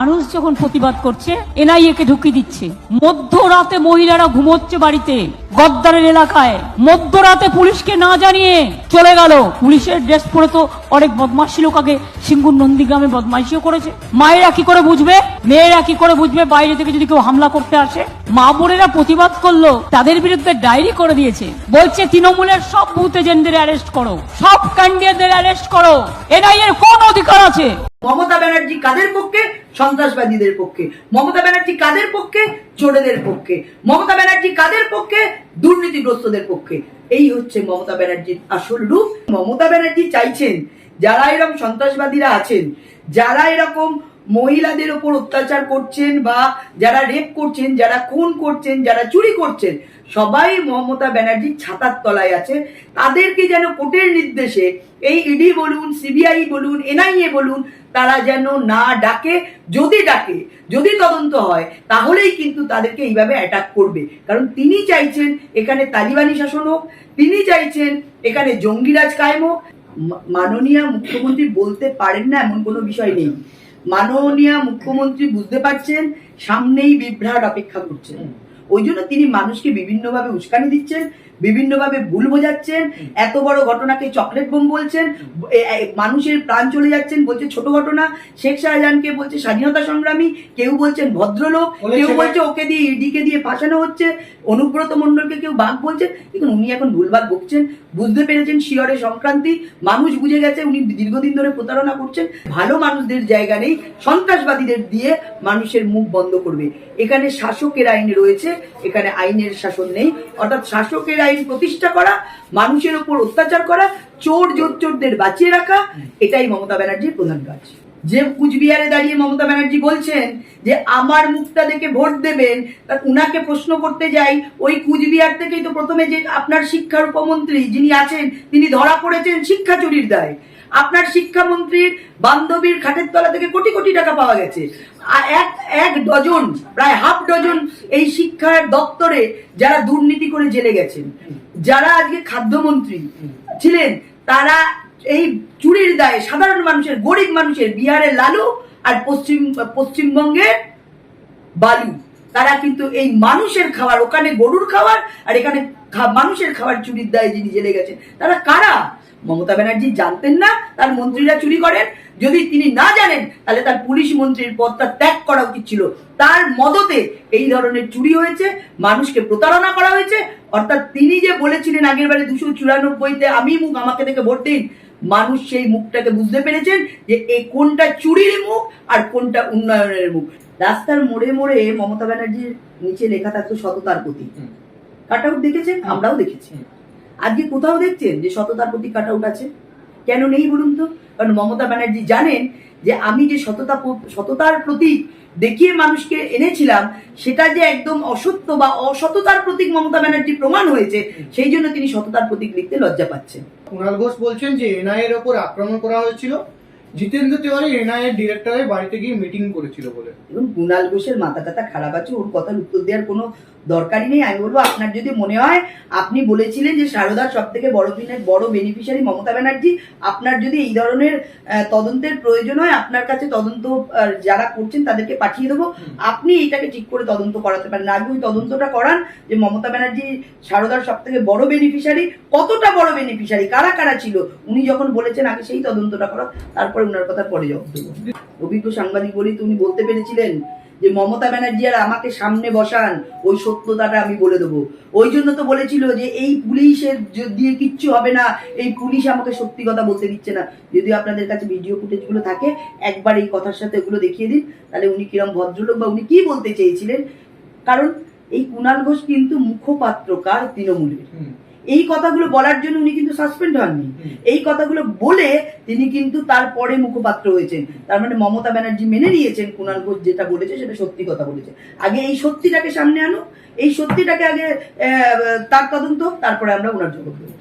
মানুষ যখন প্রতিবাদ করছে এনআইএ কে ঢুকিয়ে দিচ্ছে। মধ্যরাতে মহিলারা ঘুমোচ্ছে বাড়িতে, গদ্দারের এলাকায়। মধ্যরাতে পুলিশকে না জানিয়ে চলে গেল। পুলিশের ড্রেস পরে তো অনেক বদমাশি লোক আগে সিঙ্গুর নন্দীগ্রামে বদমাইশিও করেছে। মায়েরা কি করে বুঝবে? মেয়েরা কি করে বুঝবে? বাইরে থেকে যদি কেউ হামলা করতে আসে? মা বোনেরা প্রতিবাদ করল, তাদের বিরুদ্ধে ডায়েরি করে দিয়েছে। বলছে, তৃণমূলের সব বুথ এজেন্টদের অ্যারেস্ট করো। সব ক্যান্ডিডেটদের অ্যারেস্ট করো। এনআইএর কোন অধিকার আছে? মমতা ব্যানার্জি কাদের পক্ষে? সন্ত্রাসবাদীদের পক্ষে। মমতা ব্যানার্জি কাদের পক্ষে? চোরেদের পক্ষে। মমতা ব্যানার্জি কাদের পক্ষে? দুর্নীতিগ্রস্তদের পক্ষে। এই হচ্ছে মমতা ব্যানার্জির আসল রূপ। মমতা ব্যানার্জি চাইছেন, যারা এরকম সন্ত্রাসবাদীরা আছেন, যারা এরকম মহিলাদের ওপর অত্যাচার করছেন বা যারা রেপ করছেন, যারা খুন করছেন, যারা চুরি করছেন, সবাই মমতা ব্যানার্জির ছাতার তলায় আছে। তাদেরকে যেন কোর্টের নির্দেশে এই ইডি বলুন সিবিআই বলুন এনআইএ বলুন, তারা যেন না ডাকে। যদি ডাকে, যদি তদন্ত হয়, তাহলেই কিন্তু তাদেরকে এইভাবে অ্যাটাক করবে। কারণ তিনি চাইছেন এখানে তালিবানি শাসন হোক, তিনি চাইছেন এখানে জঙ্গিরাজ কায়েম হোক। মাননীয় মুখ্যমন্ত্রী বলতে পারেন না, এমন কোনো বিষয় নেই। মাননীয় মুখ্যমন্ত্রী বুঝতে পারছেন সামনেই বিভ্রাট অপেক্ষা করছেন। ওই জন্য তিনি মানুষকে বিভিন্নভাবে উস্কানি দিচ্ছেন। বিভিন্নভাবে ভুল বোঝাচ্ছেন এত বড় ঘটনাকে চকলেট বোম বলছেন মানুষের প্রাণ চলে যাচ্ছেন বলছে ছোট ঘটনা শেখ শাহজাহানকে বলছে স্বাধীনতা সংগ্রামী কেউ বলছেন ভদ্রলোক কেউ বলছে ওকে দিয়ে ইডিকে দিয়ে ফাঁসানো হচ্ছে অনুব্রত মণ্ডলকে কেউ বাঘ বলছেন দেখুন উনি এখন ভুলভাল বকছেন বুঝতে পেরেছেন শিয়রে সংক্রান্তি মানুষ বুঝে গেছে উনি দীর্ঘদিন ধরে প্রতারণা করছেন ভালো মানুষদের জায়গা নেই সন্ত্রাসবাদীদের দিয়ে মানুষের মুখ বন্ধ করবে এখানে শাসকের আইন রয়েছে এখানে আইনের শাসন নেই অর্থাৎ শাসকের আইন প্রতিষ্ঠা করা, মানুষের উপর অত্যাচার করা, চোর জোচ্চোরদের বাঁচিয়ে রাখা, এটাই মমতা ব্যানার্জির প্রধান কাজ। যে কুচবিহারে দাঁড়িয়ে মমতা ব্যানার্জি বলছেন যে, আমার মুখটা দেখে ভোট দেবেন তা উনাকে প্রশ্ন করতে যাই, ওই কুচবিহার থেকেই তো প্রথমে যে আপনার শিক্ষার উপমন্ত্রী যিনি আছেন, তিনি ধরা পড়েছেন শিক্ষা চুরির দায়। আপনার শিক্ষামন্ত্রীর বান্ধবীর খাটের তলা থেকে কোটি কোটি টাকা পাওয়া গেছে। এক এক ডজন, প্রায় হাফ ডজন এই শিক্ষার দপ্তরে যারা দুর্নীতি করে জেলে গেছেন, যারা আজকে খাদ্যমন্ত্রী ছিলেন, তারা এই চুরির দায়ে সাধারণ মানুষের, গরিব মানুষের বিহারের লালু আর পশ্চিম পশ্চিমবঙ্গের বালু। তারা কিন্তু এই মানুষের খাবার ওখানে গরুর খাবার আর এখানে মানুষের খাবার চুরির দায়ে যিনি জেলে গেছেন, তারা কারা? মমতা ব্যানার্জি জানতেন না, তার মন্ত্রীরা চুরি করেন। যদি তিনি না জানেন, তাহলে তার পুলিশ মন্ত্রীর পদটা ত্যাগ করা উচিত ছিল। তার মদতে এই ধরনের চুরি হয়েছে, মানুষকে প্রতারণা করা হয়েছে। অর্থাৎ তিনি যে বলেছিলেন আগের বারে দুশো চুরানব্বইতে, আমি মুখ আমাকে দেখে ভোট দিন। মানুষ সেই মুখটাকে বুঝতে পেরেছেন যে এই কোনটা চুরির মুখ আর কোনটা উন্নয়নের মুখ। রাস্তার মোড়ে মোড়ে মমতা ব্যানার্জির নিচে লেখা থাকতো সততার প্রতি। কাট আউট দেখেছেন আমরাও দেখেছি। আজকে কোথাও দেখছেন যে সততার প্রতি কাট আউট আছে? কেন নেই বলুন তো? কারণ মমতা ব্যানার্জি জানেন যে আমি যে সততা সততার প্রতীক দেখিয়ে মানুষকে এনেছিলাম সেটা যে একদম অসত্য বা অসততার প্রতীক মমতা ব্যানার্জি প্রমাণ হয়েছে সেই জন্য তিনি সততার প্রতীক লিখতে লজ্জা পাচ্ছেন। কুণাল ঘোষ বলছেন যে এনআই এর ওপর আক্রমণ করা হয়েছিল। জিতেন্দ্র তিওয়ারি এনআই এর ডিরেক্টরের বাড়িতে গিয়ে মিটিং করেছিল বলে। এবং কুণাল ঘোষের মাথা টাথা খারাপ আছে ওর কথার উত্তর দেওয়ার কোনো দরকারই নেই। আমি বলব আপনার যদি মনে হয় আপনি বলেছিলেন যে সারদার সব থেকে বড় বড় বেনিফিশিয়ারি মমতা ব্যানার্জি আপনার যদি এই ধরনের তদন্তের প্রয়োজন হয় আপনার কাছে তদন্ত যারা করছেন তাদেরকে পাঠিয়ে দেবো। আপনি এটাকে ঠিক করে তদন্ত করাতে পারেন। আগে ওই তদন্তটা করান যে মমতা ব্যানার্জি সারদার সব থেকে বড় বেনিফিশিয়ারি কতটা বড় বেনিফিশিয়ারি কারা কারা ছিল? উনি যখন বলেছেন আগে সেই তদন্তটা করা তারপরে উনার কথা পরে জবাব অভিজ্ঞ সাংবাদিক বলেই তো উনি বলতে পেরেছিলেন যে মমতা ব্যানার্জি আর আমাকে সামনে বসান, ওই সত্যতাটা আমি বলে দেবো। ওই জন্য তো বলেছিল যে এই পুলিশের দিয়ে কিচ্ছু হবে না, এই পুলিশ আমাকে সত্যি কথা বলতে দিচ্ছে না। যদি আপনাদের কাছে ভিডিও ফুটেজগুলো থাকে, একবার এই কথার সাথে ওগুলো দেখিয়ে দিন, তাহলে উনি কিরম ভদ্রলোক বা উনি কি বলতে চেয়েছিলেন? কারণ এই কুণাল ঘোষ কিন্তু মুখপাত্রকার তৃণমূলের। হুম। এই কথাগুলো বলার জন্য উনি কিন্তু সাসপেন্ড হননি। এই কথাগুলো বলে তিনি কিন্তু তারপরে মুখপাত্র হয়েছেন। তার মানে মমতা ব্যানার্জি মেনে নিয়েছেন কুণাল ঘোষ যেটা বলেছে সেটা সত্যি কথা বলেছে। আগে এই সত্যিটাকে সামনে আনো এই সত্যিটাকে আগে আহ, তার তদন্ত তারপরে আমরা ওনার জন্য দেবো।